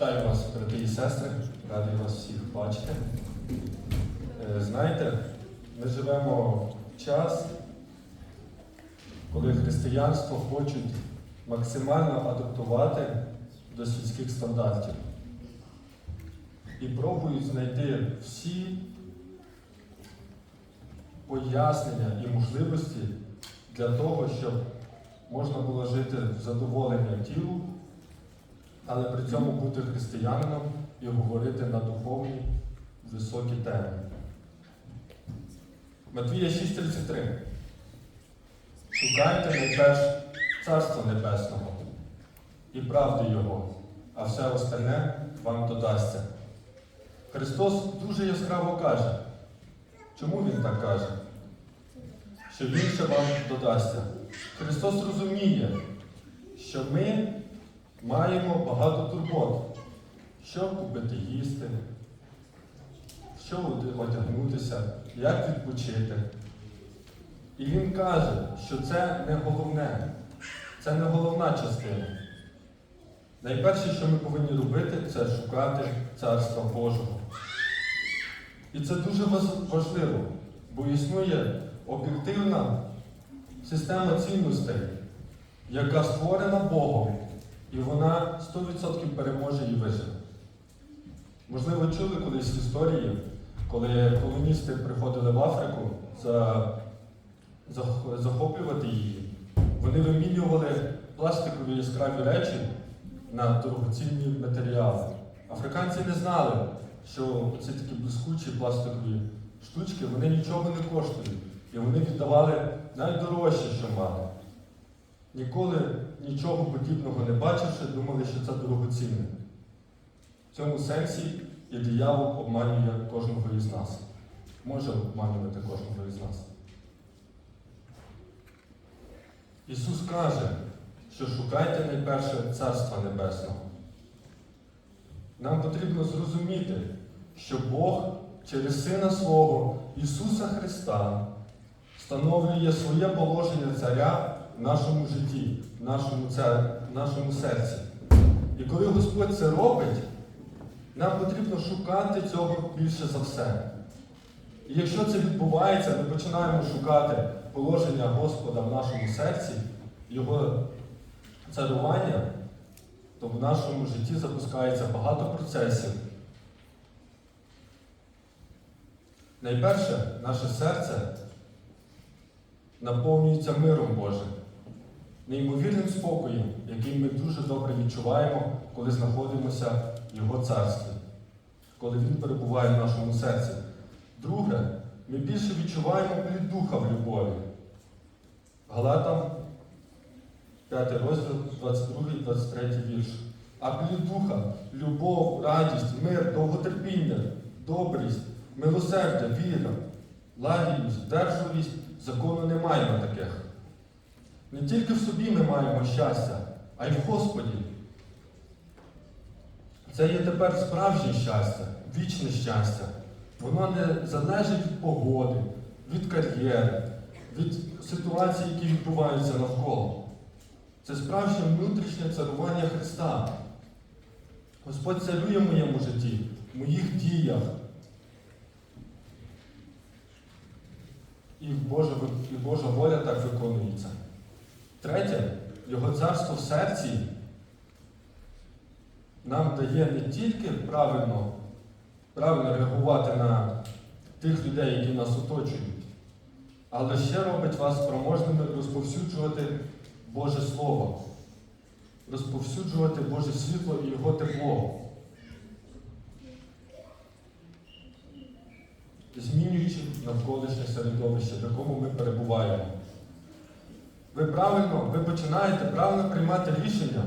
Вітаю вас, брати і сестри, радий вас всіх бачити. Е, Знаєте, ми живемо в час, коли християнство хочуть максимально адаптувати до світських стандартів і пробують знайти всі пояснення і можливості для того, щоб можна було жити в задоволення тілу але при цьому бути християнином і говорити на духовні високі теми. Матвія 6:33. Шукайте найперш Царство Небесного і правди Його, а все остальне вам додасться. Христос дуже яскраво каже. Чому Він так каже? Що ще вам додасться. Христос розуміє, що ми маємо багато турбот. Що купити їсти, що одягнутися, як відпочити. І він каже, що це не головне, це не головна частина. Найперше, що ми повинні робити, це шукати Царства Божого. І це дуже важливо, бо існує об'єктивна система цінностей, яка створена Богом. І вона 100% переможе і виживе. Можливо, чули колись в історії, коли колоністи приходили в Африку за, захоплювати її, вони вимінювали пластикові яскраві речі на дорогоцінні матеріали. Африканці не знали, що ці такі блискучі пластикові штучки вони нічого не коштують. І вони віддавали найдорожче, що мали. Ніколи нічого подібного не бачивши, думали, що це дорогоцінне. В цьому сенсі і диявол обманює кожного із нас. Може обманювати кожного із нас. Ісус каже, що шукайте найперше Царства Небесного. Нам потрібно зрозуміти, що Бог через Сина Свого Ісуса Христа встановлює своє положення царя в нашому житті, в нашому, в нашому серці. І коли Господь це робить, нам потрібно шукати цього більше за все. І якщо це відбувається, ми починаємо шукати положення Господа в нашому серці, Його царування, то в нашому житті запускається багато процесів. Найперше, наше серце наповнюється миром Божим, неймовірним спокоєм, який ми дуже добре відчуваємо, коли знаходимося в Його царстві, коли Він перебуває в нашому серці. Друге, ми більше відчуваємо плід духа в любові. Галатам, 5 розділ, 22-23 вірш. А плід духа любов, радість, мир, довготерпіння, добрість, милосердя, віра, лагідність, здержливість, закону немає на таких. Не тільки в собі ми маємо щастя, а й в Господі. Це є тепер справжнє щастя, вічне щастя. Воно не залежить від погоди, від кар'єри, від ситуацій, які відбуваються навколо. Це справжнє внутрішнє царування Христа. Господь царює в моєму житті, в моїх діях. І Божа, і Божа воля так виконується. Третє, Його царство в серці нам дає не тільки правильно, правильно реагувати на тих людей, які нас оточують, але ще робить вас спроможними розповсюджувати Боже Слово, розповсюджувати Боже світло і Його тепло. Змінюючи навколишнє середовище, в якому ми перебуваємо. Ви правильно, ви починаєте правильно приймати рішення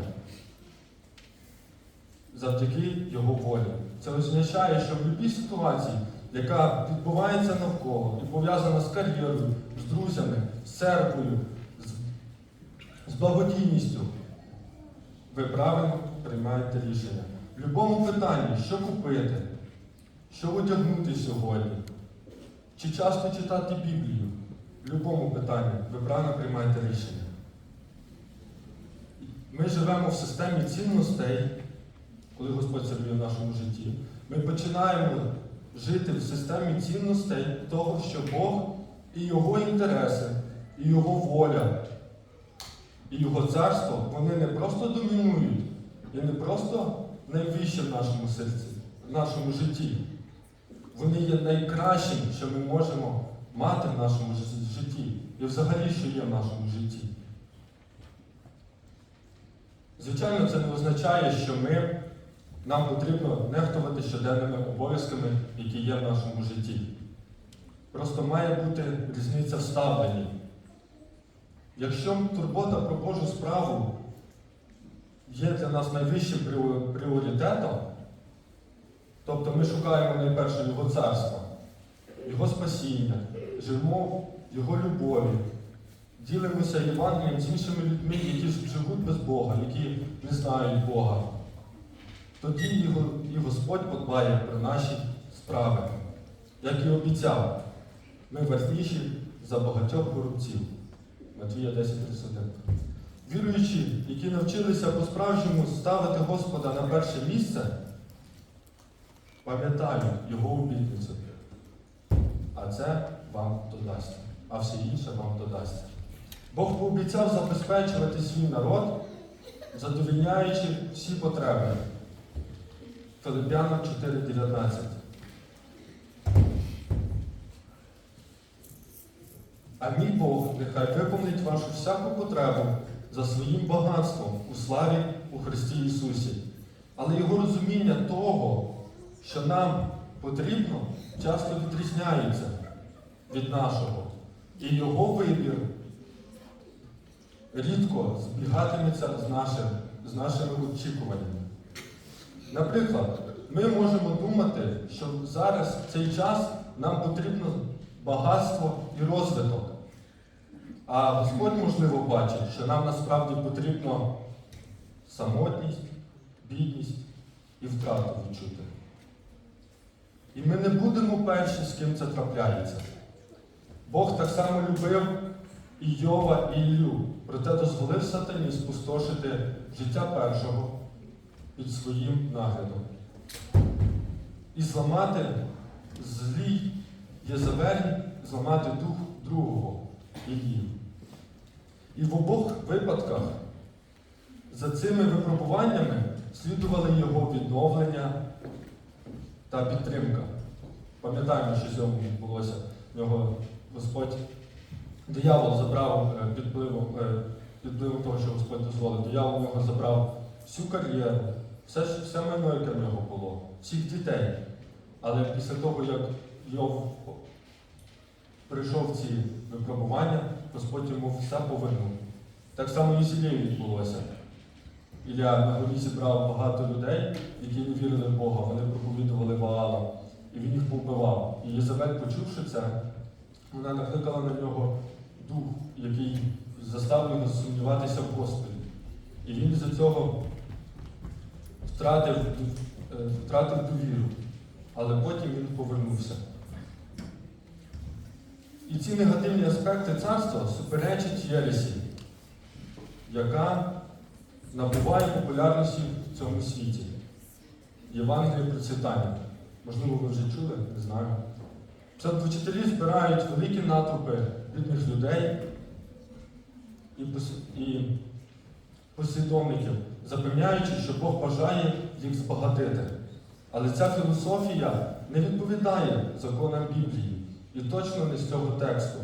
завдяки Його волі. Це означає, що в будь-якій ситуації, яка відбувається навколо і пов'язана з кар'єрою, з друзями, з церквою, з, з благодійністю, ви правильно приймаєте рішення. В будь-якому питанні, що купити, що одягнути сьогодні, чи часто читати Біблію, в будь-якому питанні ви правильно приймаєте рішення. Ми живемо в системі цінностей, коли Господь царює в нашому житті, ми починаємо жити в системі цінностей того, що Бог і Його інтереси, і Його воля, і Його царство, вони не просто домінують і не просто найвище в нашому серці, в нашому житті. Вони є найкращим, що ми можемо мати в нашому житті і взагалі, що є в нашому житті. Звичайно, це не означає, що ми, нам потрібно нехтувати щоденними обов'язками, які є в нашому житті. Просто має бути різниця в ставленні. Якщо турбота про Божу справу є для нас найвищим пріоритетом, тобто ми шукаємо найперше Його царства, Його спасіння, живемо Його любові, ділимося Євангелієм з іншими людьми, які живуть без Бога, які не знають Бога, тоді і і Господь подбає про наші справи, як і обіцяв. Ми вартіші за багатьох горобців. Матвія 10.31. Віруючі, які навчилися по-справжньому ставити Господа на перше місце, пам'ятають Його обітницю. А це вам додасть, а все інше вам додасть. Бог пообіцяв забезпечувати свій народ, задовільняючи всі потреби. Филип'янам 4.19. А мій Бог нехай виповнить вашу всяку потребу за своїм багатством у славі у Христі Ісусі. Але Його розуміння того, що нам потрібно, часто відрізняється від нашого. І Його вибір рідко збігатиметься з, нашим, з нашими очікуваннями. Наприклад, ми можемо думати, що зараз в цей час нам потрібно багатство і розвиток. А Господь, можливо, бачить, що нам насправді потрібно самотність, бідність і втрату відчути. І ми не будемо перші, з ким це трапляється. Бог так само любив і Йова, і Іллю, проте дозволив сатані спустошити життя першого під своїм наглядом. І зламати злій Єзавелі, зламати дух другого Іллі. І в обох випадках за цими випробуваннями слідували його відновлення та підтримка. Пам'ятаємо, що сьогодні відбулося в нього Господь. Диявол забрав е, під впливом, е, під впливом того, що Господь дозволив. Диявол в нього забрав всю кар'єру, все, все майно, яке в нього було, всіх дітей. Але після того, як Йов прийшов ці випробування, Господь йому все повернув. Так само і з Ілією відбулося. Ілля на горі зібрав багато людей, які не вірили в Бога, вони проповідували Ваала, і він їх повбивав. І Єзавель, почувши це, вона накликала на нього дух, який заставив його сумніватися в Господі. І він з-за цього втратив, е, втратив довіру, але потім він повернувся. І ці негативні аспекти царства суперечать Єресі, яка набуває популярності в цьому світі. Євангеліє процвітання. Можливо, ви вже чули, не знаю. Псевдовчителі збирають великі натовпи бідних людей і, пос- і послідовників, запевняючи, що Бог бажає їх збагатити. Але ця філософія не відповідає законам Біблії і точно не з цього тексту,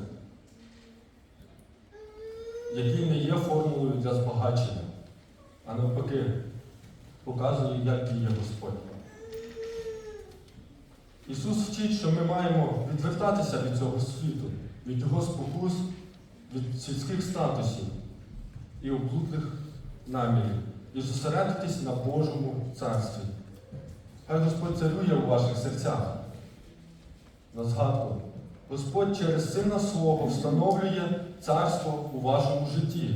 який не є формулою для збагачення, а навпаки, показує, як діє Господь. Ісус вчить, що ми маємо відвертатися від цього світу, від його спокус, від сільських статусів і облудлих намірів, і зосередитись на Божому царстві. Хай Господь царює у ваших серцях. На згадку, Господь через Сина Свого встановлює царство у вашому житті.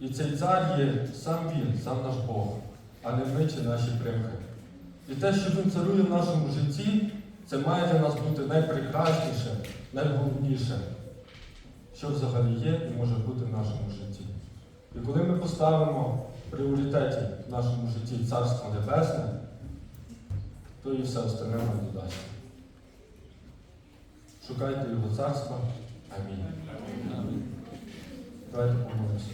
І цей цар є сам Він, сам наш Бог, а не ми чи наші примхи. І те, що він царує в нашому житті, це має для нас бути найпрекрасніше, найголовніше, що взагалі є і може бути в нашому житті. І коли ми поставимо в пріоритеті в нашому житті Царство Небесне, то і все остальне нам додасться. Шукайте його царства. Амінь. Амінь. Давайте помолимося.